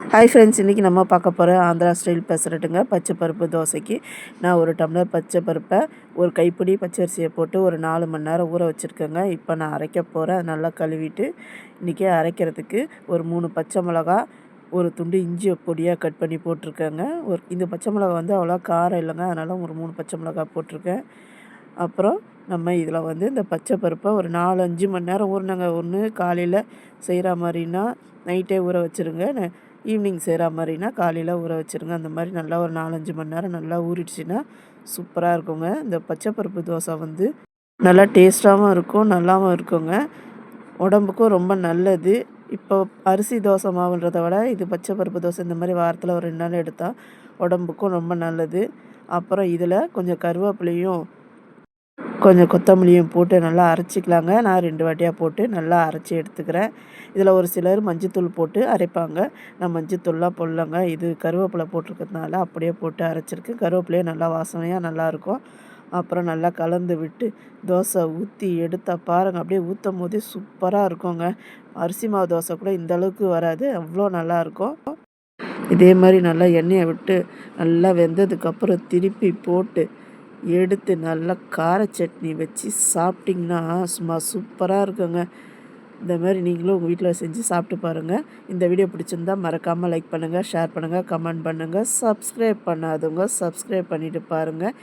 Hi friends இன்றைக்கி நம்ம பார்க்க போகிற ஆந்திரா ஸ்டைல் பெசரட்டுங்க பச்சை பருப்பு தோசைக்கு நான் ஒரு டம்ளர் பச்சை பருப்பை ஒரு கைப்பிடி பச்சரிசியை போட்டு ஒரு நாலு மணி நேரம் ஊற வச்சுருக்கேங்க. இப்போ நான் அரைக்க போகிறேன் நல்லா கழுவிட்டு இன்றைக்கி அரைக்கிறதுக்கு ஒரு மூணு பச்சை மிளகா ஒரு துண்டு இஞ்சி பொடியாக கட் பண்ணி போட்டிருக்கேங்க. ஒரு இந்த பச்சை மிளகா வந்து அவ்வளோ காரம் இல்லைங்க. அதனால் ஒரு மூணு பச்சை மிளகா போட்டிருக்கேன். அப்புறம் நம்ம இதில் வந்து இந்த பச்சை பருப்பை ஒரு நாலு அஞ்சு மணி நேரம் ஊறினாங்க. ஒன்று காலையில் செய்கிற மாதிரின்னா நைட்டே ஊற வச்சுருங்க. ஈவினிங் செய்கிற மாதிரினா காலையில் ஊற வச்சுருங்க. அந்த மாதிரி நல்லா ஒரு நாலஞ்சு மணி நேரம் நல்லா ஊறிடுச்சுன்னா சூப்பராக இருக்குங்க. இந்த பச்சை பருப்பு தோசை வந்து நல்லா டேஸ்ட்டாகவும் இருக்கும் நல்லாவும் இருக்குங்க. உடம்புக்கும் ரொம்ப நல்லது. இப்போ அரிசி தோசை மாவுன்றதை விட இது பச்சை பருப்பு தோசை இந்த மாதிரி வாரத்தில் ஒரு ரெண்டு நாள் எடுத்தால் உடம்புக்கும் ரொம்ப நல்லது. அப்புறம் இதில் கொஞ்சம் கருவேப்பிலையும் கொஞ்சம் கொத்தமல்லியும் போட்டு நல்லா அரைச்சிக்கலாங்க. நான் ரெண்டு வாட்டியாக போட்டு நல்லா அரைச்சி எடுத்துக்கிறேன். இதில் ஒரு சிலர் மஞ்சத்தூள் போட்டு அரைப்பாங்க. நான் மஞ்சத்தூள்லாம் போடலங்க. இது கருவேப்பிலை போட்டிருக்கிறதுனால அப்படியே போட்டு அரைச்சிருக்கு. கருவேப்பிலையே நல்லா வாசனையாக நல்லாயிருக்கும். அப்புறம் நல்லா கலந்து விட்டு தோசை ஊற்றி எடுத்தால் பாருங்கள் அப்படியே ஊற்றும் போதே சூப்பராக இருக்குங்க. அரிசி மாவு தோசை கூட இந்த அளவுக்கு வராது. அவ்வளோ நல்லாயிருக்கும். இதே மாதிரி நல்லா எண்ணெயை விட்டு நல்லா வெந்ததுக்கப்புறம் திருப்பி போட்டு எடுத்து நல்லா கார சட்னி வச்சு சாப்பிட்டிங்கன்னா சும்மா சூப்பராக இருக்குங்க. இந்த மாதிரி நீங்களும் உங்கள் வீட்டில் செஞ்சு சாப்பிட்டு பாருங்கள் இந்த வீடியோ பிடிச்சிருந்தா மறக்காமல் லைக் பண்ணுங்கள் ஷேர் பண்ணுங்கள் கமெண்ட் பண்ணுங்கள் சப்ஸ்கிரைப் பண்ணாதவங்க சப்ஸ்கிரைப் பண்ணிவிட்டு பாருங்கள்